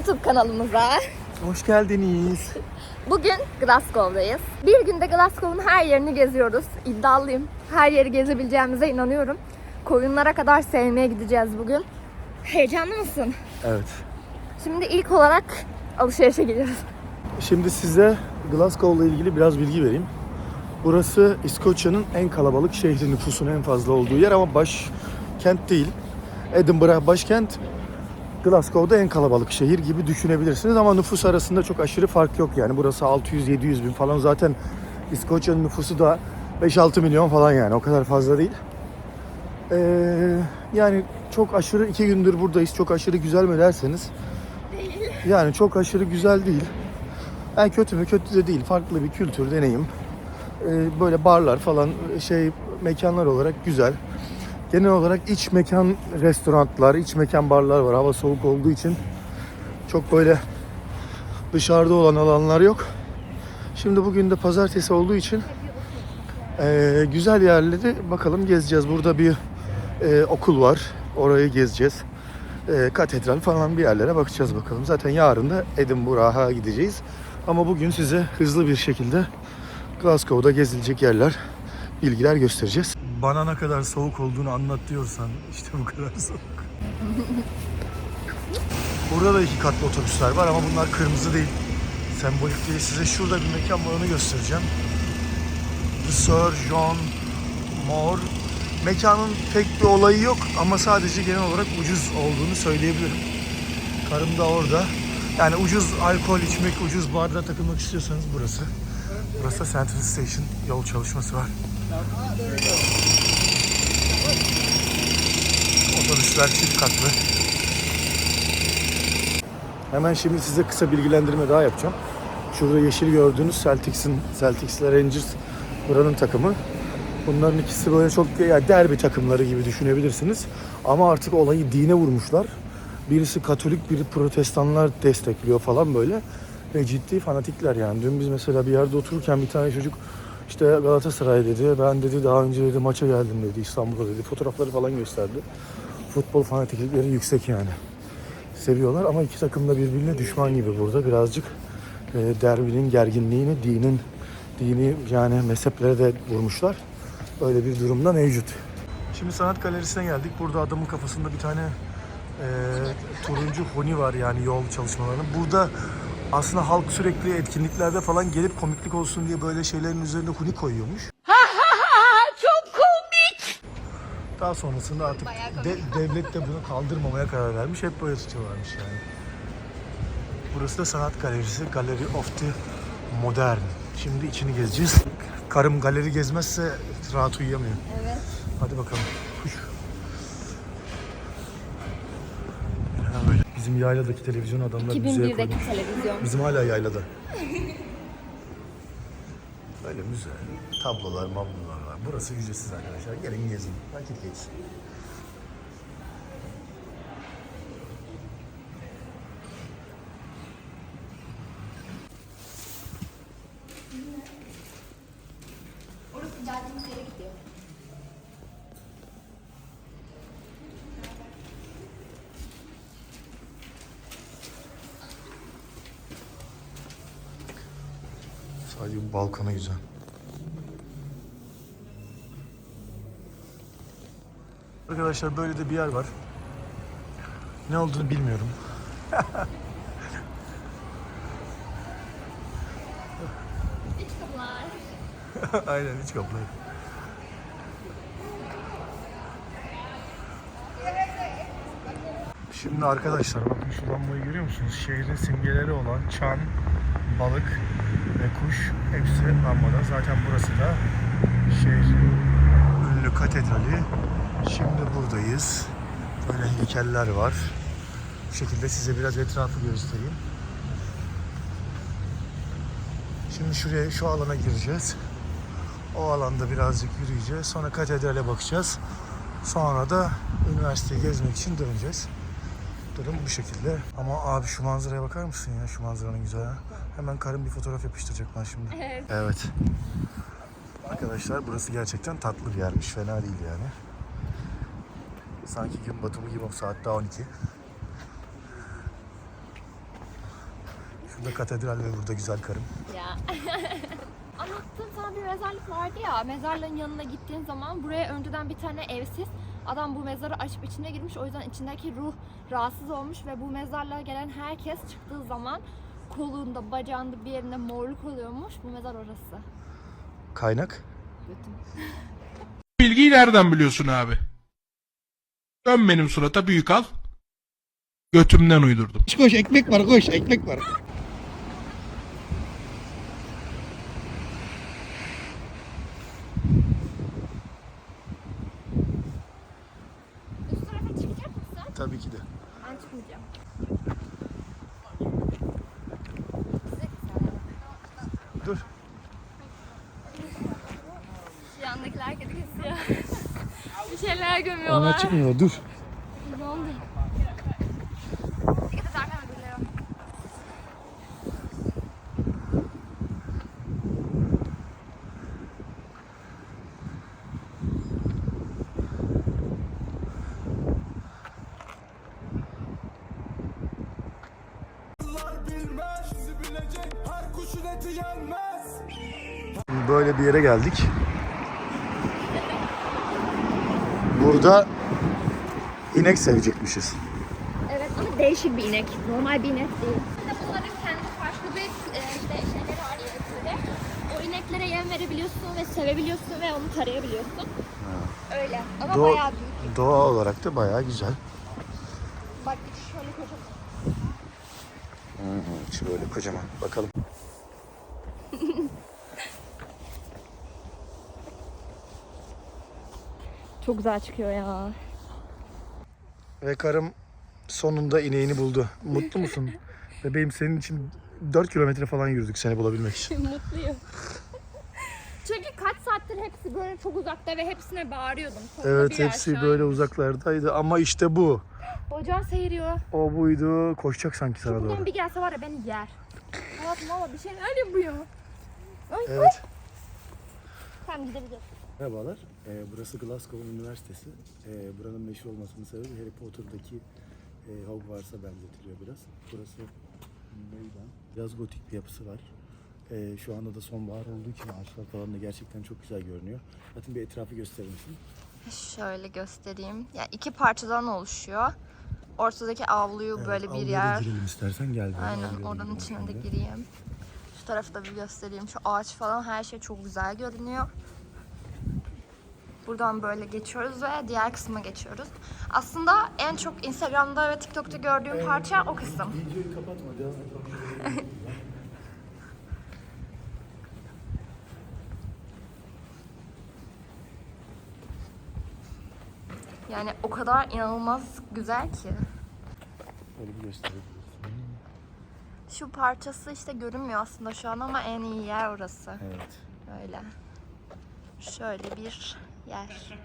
YouTube kanalımıza. Hoş geldiniz. Bugün Glasgow'dayız. Bir günde Glasgow'un her yerini geziyoruz. İddialıyım. Her yeri gezebileceğimize inanıyorum. Koyunlara kadar sevmeye gideceğiz bugün. Heyecanlı mısın? Evet. Şimdi ilk olarak alışverişe gidiyoruz. Şimdi size Glasgow ile ilgili biraz bilgi vereyim. Burası İskoçya'nın en kalabalık şehri nüfusun en fazla olduğu yer ama başkent değil. Edinburgh başkent, Glasgow'da en kalabalık şehir gibi düşünebilirsiniz ama nüfus arasında çok aşırı fark yok yani. Burası 600-700 bin falan zaten İskoçya'nın nüfusu da 5-6 milyon falan yani o kadar fazla değil. Ee, yani çok aşırı iki gündür buradayız. Çok aşırı güzel mi derseniz. Yani çok aşırı güzel değil. Yani kötü mü kötü de değil. Farklı bir kültür, deneyim. Ee, böyle barlar falan şey mekanlar olarak güzel. Genel olarak iç mekan restoranlar, iç mekan barlar var. Hava soğuk olduğu için çok böyle dışarıda olan alanlar yok. Şimdi bugün de pazartesi olduğu için ee, güzel yerleri bakalım gezeceğiz. Burada bir e, okul var. Orayı gezeceğiz. E, katedral falan bir yerlere bakacağız bakalım. Zaten yarın da Edinburgh'a gideceğiz. Ama bugün size hızlı bir şekilde Glasgow'da gezilecek yerler, bilgiler göstereceğiz. Bana ne kadar soğuk olduğunu anlat diyorsan işte bu kadar soğuk. Burada da iki katlı otobüsler var ama bunlar kırmızı değil. Sembolik değil. Size şurada bir mekan var onu göstereceğim. The Sir John Moore. Mekanın pek bir olayı yok ama sadece genel olarak ucuz olduğunu söyleyebilirim. Karım da orada. Yani ucuz alkol içmek, ucuz barda takılmak istiyorsanız burası. Burası Central Station. Yol çalışması var. Otobüsler çift katlı. Hemen şimdi size kısa bilgilendirme daha yapacağım. Şurada yeşil gördüğünüz Celtics'in, Celtics'le Rangers buranın takımı. Bunların ikisi böyle çok yani derbi takımları gibi düşünebilirsiniz. Ama artık olayı dine vurmuşlar. Birisi Katolik, biri Protestanlar destekliyor falan böyle. Ve ciddi fanatikler yani. Dün biz mesela bir yerde otururken bir tane çocuk işte Galatasaray dedi. Ben dedi daha önce dedi maça geldim dedi İstanbul'da dedi. Fotoğrafları falan gösterdi. Futbol fanatiklikleri yüksek yani. Seviyorlar ama iki takım da birbirine düşman gibi burada. Birazcık e, derbinin gerginliğini dinin dini yani mezheplere de vurmuşlar. Öyle bir durumda mevcut. Şimdi sanat galerisine geldik. Burada adamın kafasında bir tane e, turuncu huni var yani yol çalışmalarının. Burada aslında halk sürekli etkinliklerde falan gelip komiklik olsun diye böyle şeylerin üzerine huni koyuyormuş. Çok komik. Daha sonrasında artık de- devlet de bunu kaldırmamaya karar vermiş. Hep böyle tutuyorlarmış yani. Burası da sanat galerisi. Gallery of the Modern. Şimdi içini gezeceğiz. Karım galeri gezmezse rahat uyuyamıyor. Evet. Hadi bakalım. Kuş. Ha, böyle. Bizim yayladaki televizyon adamlar müzeye 2001'deki koymuş. televizyon. Bizim hala yaylada. Böyle müze, tablolar, mablolar var. Burası ücretsiz arkadaşlar. Gelin gezin. Vakit geçsin. Orası caddemiz yere gidiyor. Sadece bu balkona güzel. Arkadaşlar böyle de bir yer var. Ne olduğunu bilmiyorum. İç kapılar. Aynen hiç kapıları. Şimdi arkadaşlar bakın şu lambayı görüyor musunuz? Şehrin simgeleri olan çan, balık ve kuş hepsi lambada. Zaten burası da şehrin ünlü katedrali. Şimdi buradayız. Böyle heykeller var. Bu şekilde size biraz etrafı göstereyim. Şimdi şuraya şu alana gireceğiz. O alanda birazcık yürüyeceğiz. Sonra katedrale bakacağız. Sonra da üniversiteyi gezmek için döneceğiz. Durum bu şekilde. Ama abi şu manzaraya bakar mısın ya? Şu manzaranın güzel. Hemen karım bir fotoğraf yapıştıracak bana şimdi. Evet. Evet. Arkadaşlar burası gerçekten tatlı bir yermiş. Fena değil yani. Sanki gün batımı gibi saat daha 12. Şurada katedral ve burada güzel karım. Ya. Anlattığım sana bir mezarlık vardı ya. Mezarlığın yanına gittiğin zaman buraya önceden bir tane evsiz adam bu mezarı açıp içine girmiş. O yüzden içindeki ruh rahatsız olmuş ve bu mezarlığa gelen herkes çıktığı zaman kolunda, bacağında bir yerinde morluk oluyormuş. Bu mezar orası. Kaynak? Götüm. Bilgiyi nereden biliyorsun abi? Dön benim surata büyük al. Götümden uydurdum. Koş koş ekmek var koş ekmek var. Üst tarafa çıkacak mısın? Tabii ki de. Ben çıkmayacağım. Dur. Şu yandakiler kötü kesiyor. Şeyler gömüyorlar. Onlar çıkmıyor dur. Böyle bir yere geldik. Burada inek sevecekmişiz. Evet ama değişik bir inek. Normal bir inek değil. Bunların kendi farklı bir e, işte şeyleri var yemekleri. O ineklere yem verebiliyorsun ve sevebiliyorsun ve onu tarayabiliyorsun. Öyle. Ama Doğa- bayağı büyük. Doğa olarak da bayağı güzel. Bak içi şöyle kocaman. Hı hı, içi böyle kocaman. Bakalım. Çok güzel çıkıyor ya. Ve karım sonunda ineğini buldu. Mutlu musun? Bebeğim senin için 4 kilometre falan yürüdük seni bulabilmek için. Mutluyum. Çünkü kaç saattir hepsi böyle çok uzakta ve hepsine bağırıyordum. Sonunda Evet bir hepsi aşağı böyle uzaklardaydı ama işte bu. Bacağın seyiriyor. O buydu. Koşacak sanki sana Buradan doğru. bir gelse var ya beni yer. Hayatım valla bir şeyler yapıyor. Ay, Evet. Tamam gidebiliriz. Merhabalar. Ee, burası Glasgow Üniversitesi. Ee, buranın meşhur olmasının sebebi Harry Potter'daki e, Hogwarts'a benzetiliyor biraz. Burası meydan. Biraz gotik bir yapısı var. Ee, şu anda da sonbahar olduğu için ağaçlar falan da gerçekten çok güzel görünüyor. Zaten bir etrafı gösterir misin? Şöyle göstereyim. Ya iki parçadan oluşuyor. Ortadaki avluyu böyle bir yer. girelim istersen gel. Aynen girelim içine de gireyim. Şu tarafı da bir göstereyim. Şu ağaç falan her şey çok güzel görünüyor. Buradan böyle geçiyoruz ve diğer kısma geçiyoruz. Aslında en çok Instagram'da ve TikTok'ta gördüğüm parça o kısım. Videoyu kapatma. Devam et. Yani o kadar inanılmaz güzel ki. Böyle bir. Şu parçası işte görünmüyor aslında şu an ama en iyi yer orası. Evet. Öyle. Şöyle bir yer.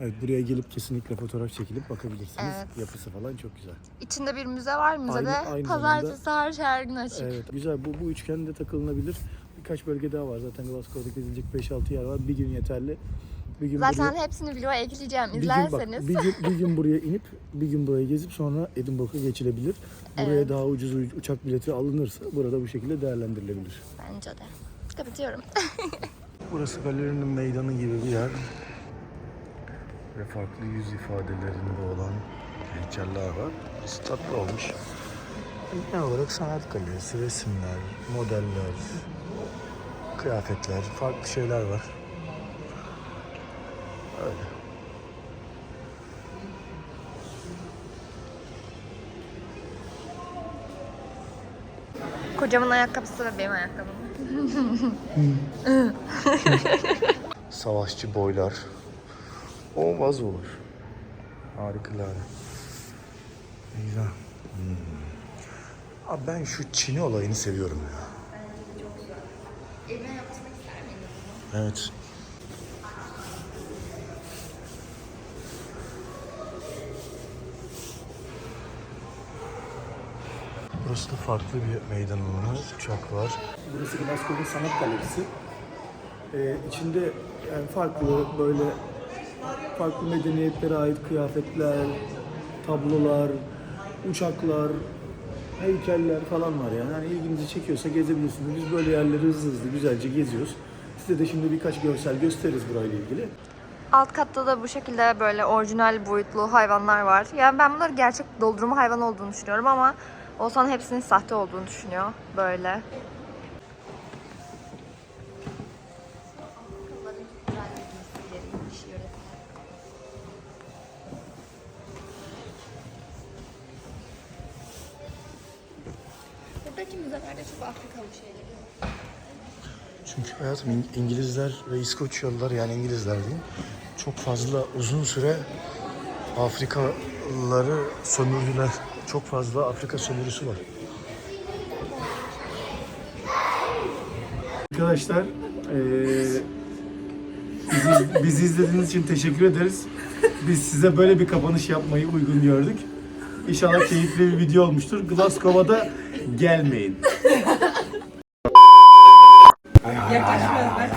Evet buraya gelip kesinlikle fotoğraf çekilip bakabilirsiniz. Evet. Yapısı falan çok güzel. İçinde bir müze var. Müzede Aynı- aynı pazartesi hariç her gün açık. Evet güzel bu, bu üçgende takılınabilir. Birkaç bölge daha var. Zaten Glasgow'da gezilecek 5-6 yer var. Bir gün yeterli. Bir gün Zaten buraya, hepsini videoya ekleyeceğim. bir gün, bak, İzlerseniz. bir, gün, bir gün buraya inip bir gün buraya gezip sonra Edinburgh'a geçilebilir. Buraya Evet. daha ucuz uçak bileti alınırsa burada bu şekilde değerlendirilebilir. Bence de. Kapatıyorum. Burası galerinin meydanı gibi bir yer. Ve farklı yüz ifadelerinde olan heykeller var. Tatlı olmuş. Genel olarak sanat galerisi, resimler, modeller, kıyafetler, farklı şeyler var. Öyle. Kocamın ayakkabısı ve benim ayakkabım. Savaşçı boylar. O vazolar. Harikalar. Güzel. Hmm. Abi ben şu Çin'i olayını seviyorum ya. Evet. Burası da farklı bir meydan alanı. Uçak var. Burası Glasgow'un sanat galerisi. Ee, içinde yani farklı böyle farklı medeniyetlere ait kıyafetler, tablolar, uçaklar, heykeller falan var yani. Hani ilginizi çekiyorsa gezebilirsiniz. Biz böyle yerleri hızlı hızlı güzelce geziyoruz. Size de şimdi birkaç görsel gösteririz burayla ilgili. Alt katta da bu şekilde böyle orijinal boyutlu hayvanlar var. Yani ben bunları gerçek doldurma hayvan olduğunu düşünüyorum ama Oğuzhan hepsinin sahte olduğunu düşünüyor. Böyle. Buradaki müzelerde çok Afrikalı şeyler. Çünkü hayatım İng- İngilizler ve İskoçyalılar yani İngilizler diyeyim çok fazla uzun süre Afrikalıları sömürdüler. Çok fazla Afrika sömürüsü var. Arkadaşlar eee bizi, bizi izlediğiniz için teşekkür ederiz. Biz size böyle bir kapanış yapmayı uygun gördük. İnşallah keyifli bir video olmuştur. Glasgow'a da gelmeyin. Yaklaşmazlar.